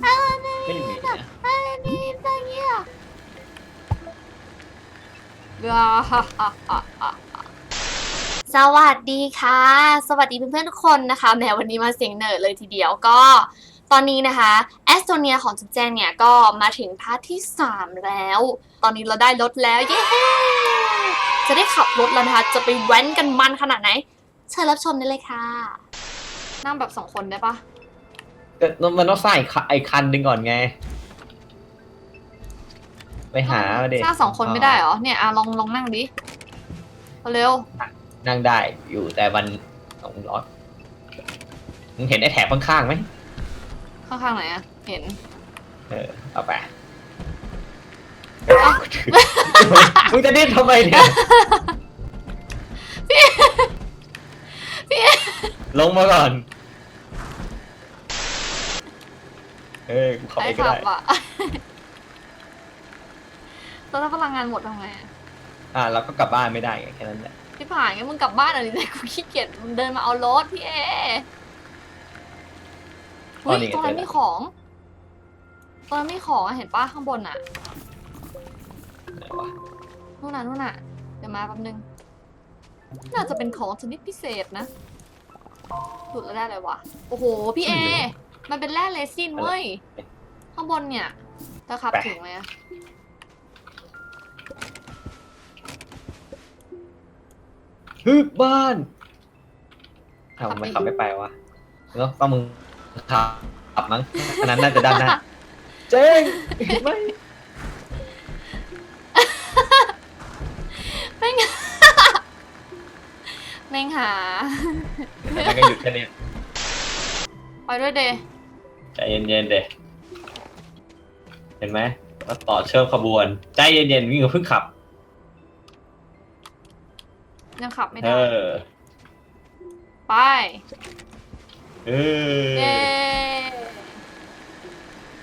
ไม่มีนะนี่ตะเกียสวัสดีค่ะ สวัสดีเพื่อนๆทุกคนนะคะแหมวันนี้มาเสียงเหนอเลยทีเดียวก็ตอนนี้นะคะแอสโตเนียของจุ๊บแจงเนี่ยก็มาถึงพาร์ทที่ 3 แล้ว ตอนนี้เราได้รถแล้ว เย้ จะได้ขับรถแล้วนะคะ จะไปแว้นกันมันขนาดไหน เชิญรับชมได้เลยค่ะ นั่งแบบสองคนได้ปะ แต่มันต้องใส่ไอ้คันหนึ่งก่อนไง ไปหามาดินั่งสองคนไม่ได้เหรอ เนี่ยอะลองลองนั่งดิเอาเร็ว นั่งได้อยู่แต่มันสองร้อยมึงเห็นไอ้แถบข้างๆไหม ข้างๆไหนอะเห็น เออ เอาไปมึงจะดิ้นทำไมเนี่ยพี่ลงมาก่อน เออกูเข้าใครไปก็ขัได้บอะแล้วถ้าพลังงานหมดทำไงอะอ่าเราก็กลับบ้านไม่ได้ไงแค่นั้นแหละพี่ผ่านงั้นมึงกลับบ้านหน่อยดิกูขี้เกียจมึงเดินมาเอารถพี่เอเฮ้ยตรงนั้นมีของตรงนั้นมีของอะเห็นป้าข้างบนอะไหนวะนู่นน่ะนู่นน่ะเดี๋ยวมาแป๊บนึง น่าจะเป็นของชนิดพิเศษนะสุดแล้วได้อะไรวะโอ้โหพี่เอ มันเป็นแร่เรซินเว้ย ข้างบนเนี่ยถ้าขับถึงไหมอะฮึบบ้านทำไมขับไม่ไปวะเนาะต้องมึงขับขับมั้งอันนั้นน่าจะด้านหน้าเจ๊งไม่แม่งแม่งหาแล้วก็หยุดแค่นี้ไปด้วยเด ใจเย็นๆเด็เห็นไหมว่าต่อเชื่อมขบวน ใจเย็นๆวิ่งกับเพิ่งขับ ยังขับไม่เอได้ อ ไป เอเย้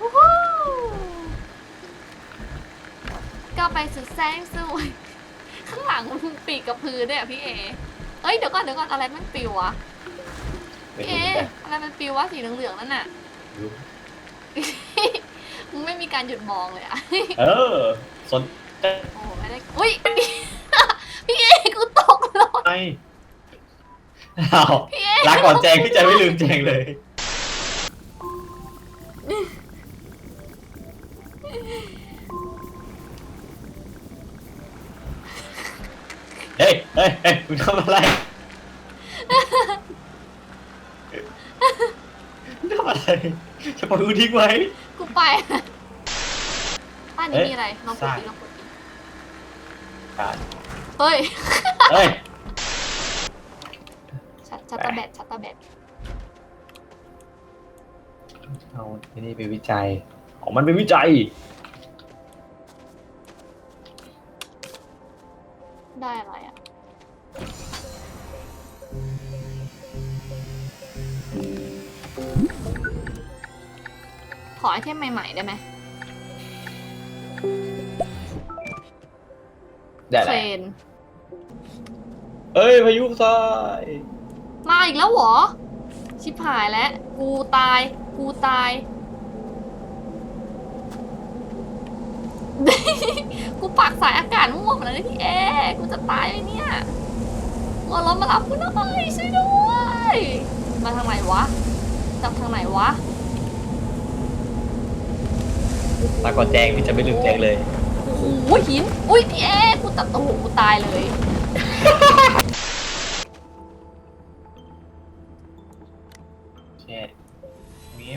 อวู้ฮู้ก็ไปสุดแสงสวย ข้างหลังมันปีกกระพือด้วยอะพี่เอ เอ้ยเดี๋ยวก่อนเดี๋ยวก่อนอะไรมันปิววะ ไม่พี่เอ รู้แต่อะไรมันปิววะสีเหลืองๆนั่นน่ะ รู้มึงไม่มีการหยุดมองเลยอะเออ สนใจโอ้โหไม่ได้อุ้ย พี่เอกูตกรถไหมอ้าวพี่เอลาก่อนแจงพี่ใจไม่ลืมแจงเลย เฮ้ยเฮ้ยเฮ้ยมึงทำอะไรมึง ทำอะไรจะปล่อยกูทิ้งไว้ กูไปบ้านนี้เอ๊ะมีอะไรลองกดดิใช่ลองกดดิการ เฮ้ย เฮ้ย ชัตชัตเตอร์แบตชัตเตอร์แบตเอาที่นี่ไปวิจัยอ๋อมันเป็นวิจัย ได้อะไร อไอเทมใหม่ ๆ ได้ไหมได้เคแหรละนเอ้ยพายุทรายมาอีกแล้วเหรอ ชิบหายแล้ว กูตาย กูตาย กูปักสายอากาศมั่วหมดเลยพี่เอ กูจะตายเลยเนี่ยรอรถมารับกูหน่อยช่วยด้วย มาทางไหนวะ จับทางไหนวะ ลาก่อนแจงพี่จะไม่ลืมแจงเลย โอ้โหหิน อุ้ยพี่เอกูตัดโอ้โหกูตายเลย แช่นี้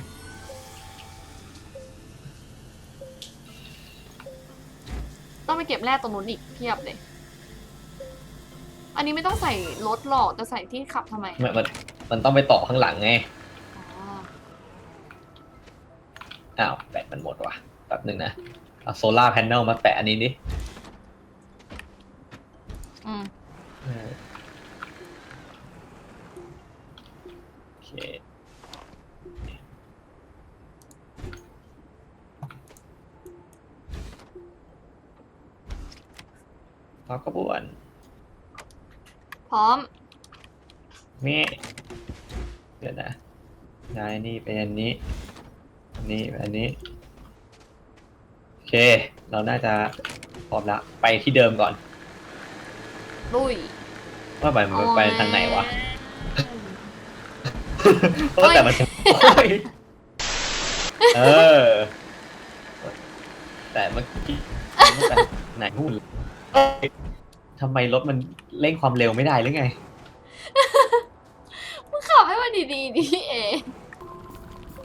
ต้องไปเก็บแร่ตรงนู้นอีกเพียบเลย อันนี้ไม่ต้องใส่รถหรอกจะใส่ที่ขับทำไมมันมันมันต้องไปต่อข้างหลังไงอ๋ออ้าวแบตมันหมดว่ะ แป๊บหนึ่งนะเอาโซลาร์แผงมาแปะอันนี้ดิอืมเออโอเครอกระบวนพร้อมแม่เดี๋ยวนะย้ายนี่ไปอันนี้นี้ อันนี้โอ เค เราน่าจะพร้อมแล้วไปที่เดิมก่อน ลุยว่าไปมันไปทางไหนวะโอ้ยแต่มันโอ้ยเออ แต่เมื่อกี้ตั้งแต่ไหนนู่นเลยเอ้ยทำไมรถมันเร่งความเร็วไม่ได้หรือไง มึงขับให้มันดีๆดิเอ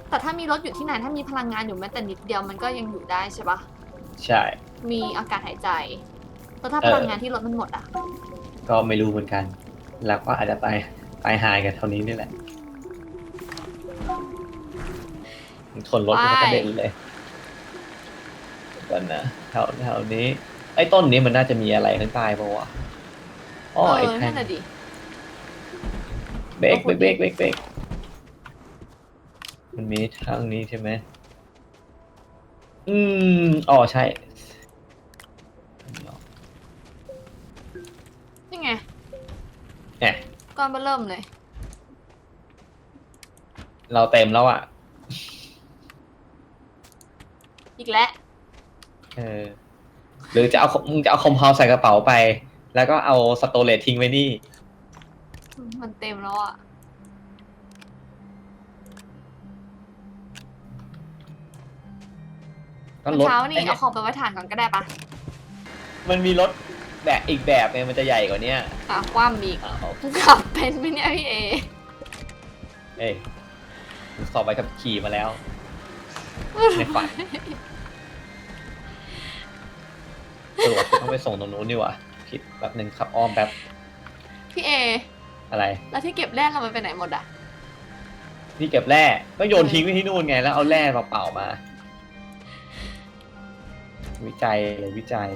แต่ถ้ามีรถอยู่ที่ไหนถ้ามีพลังงานอยู่แม้แต่นิดเดียวมันก็ยังอยู่ได้ใช่ปะ ใช่ มีอากาศหายใจแล้วถ้าเอพอลังงานที่รถมันหมดอะ ก็ไม่รู้เหมือนกัน แล้วก็อาจจะตายตายหายกันเท่านี้นี่แหละชนรถมันก็กระเด็นเลยกันนะแถวแถวนี้ ไอ้ต้นนี้มันน่าจะมีอะไรข้างใต้ปะวะอ๋อเอไอ้อแท่นั่งนน่ะดิเบรกเบรกเบรกเบรกเบรกมันมีทางนี้ใช่ไหม อืมอ๋อใช่นี่ไงเนี่ยก้อนเบอร์เริ่มเลย เราเต็มแล้วอะ อีกแล้วเออ หรือจะเอามึงจะเอาคอมเพลใส่กระเป๋าไป แล้วก็เอาสโตเลตทิ้งไว้นี่ มันเต็มแล้วอะ ก็รถเช้านี่ไอ้เอาของไปไว้ฐานก่อนก็ได้ปะมันมีรถแบบอีกแบบเนี่ยมันจะใหญ่กว่าเนี้ยอะคว่ำอีกอ้าวมึงขับเป็นไหมเนี่ยพี่เอเอ้ยผมสอบใบขับขี่มาแล้วในฝันเออว่ะต้องไปส่งตรงนู้นดีกว่าผิดแบบหนึ่งขับอ้อมแบบพี่เอ อะไรแล้วที่เก็บแร่เรามันไปไหนหมดอะ นี่เก็บแร่ก็โยนทิ้งไว้ที่นู่นไงแล้วเอาแร่เปล่าๆมา วิจัยเลยวิจัย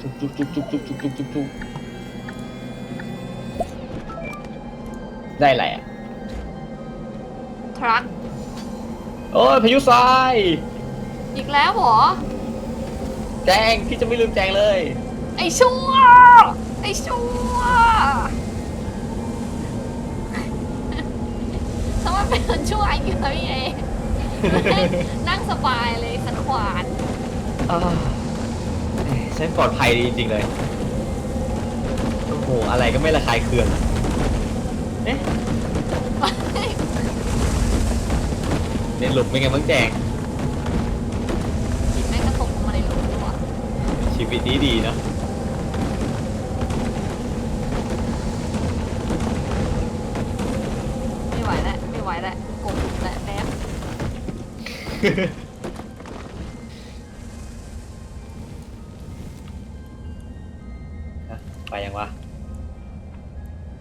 จุ๊บจุ๊บจุ๊บจุ๊บจุ๊บจุ๊บจุ๊บจุ๊บจุ๊บได้อะไรอะ ทรัคโอ้ยพายุทราย อีกแล้วเหรอ แจงพี่จะไม่ลืมแจงเลย ไอชั่ว ไอชั่วทำไม เป็นคนชั่วอีกแล้วพี่เอนั่งสบายเลยสันขวานอ่าฉันปลอดภัยดีจริงๆเลย โอ้โห อะไรก็ไม่ระคายเคืองอะเอ๊ะในหลุมเป็นไงบ้างแจง จิตแม่งกระตกลงมาในหลุมด้วยชีวิตดีดีๆเนาะ ไม่ไหวแล้วไม่ไหวแล้วกบหลุมแล้วแป๊บ อะ ไปยังวะ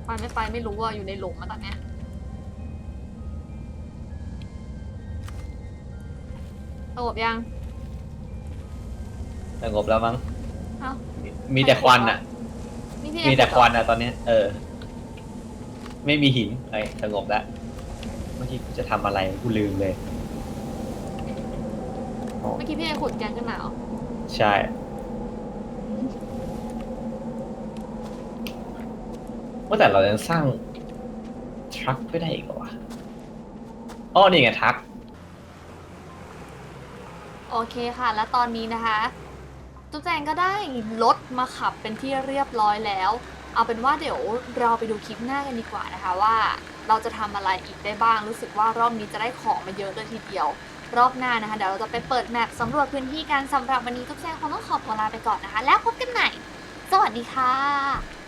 ไปไม่ไปไม่รู้ว่าอยู่ในหลุมมาตอนเนี้ยสงบยัง สงบแล้วมั้ง เอ้า มีมีแต่ควันอะ นี่พี่มีแต่เอควันอะตอนเนี้ยเออ ไม่มีหินไอ้ยสงบแล้ว เมื่อกี้กูจะทำอะไรกูลืมเลยอ๋อ เมื่อกี้พี่เอขุดแกงขึ้นมาเหรอใช่ ว่าแต่เรายังสร้างทรัคไม่ได้อีกเหรอวะอ๋อนี่ไงทรัคโอเคค่ะ แล้วตอนนี้นะคะจุ๊บแจงก็ได้รถมาขับเป็นที่เรียบร้อยแล้ว เอาเป็นว่าเดี๋ยวเราไปดูคลิปหน้ากันดีกว่านะคะว่า เราจะทำอะไรอีกได้บ้างรู้สึกว่ารอบนี้จะได้ของมาเยอะเลยทีเดียว รอบหน้านะคะ เดี๋ยวเราจะไปเปิดแมปสำรวจพื้นที่กันสำหรับวันนี้ทุกแจงคงต้องขอตัวลาไปก่อนนะคะ แล้วพบกันใหม่ สวัสดีค่ะ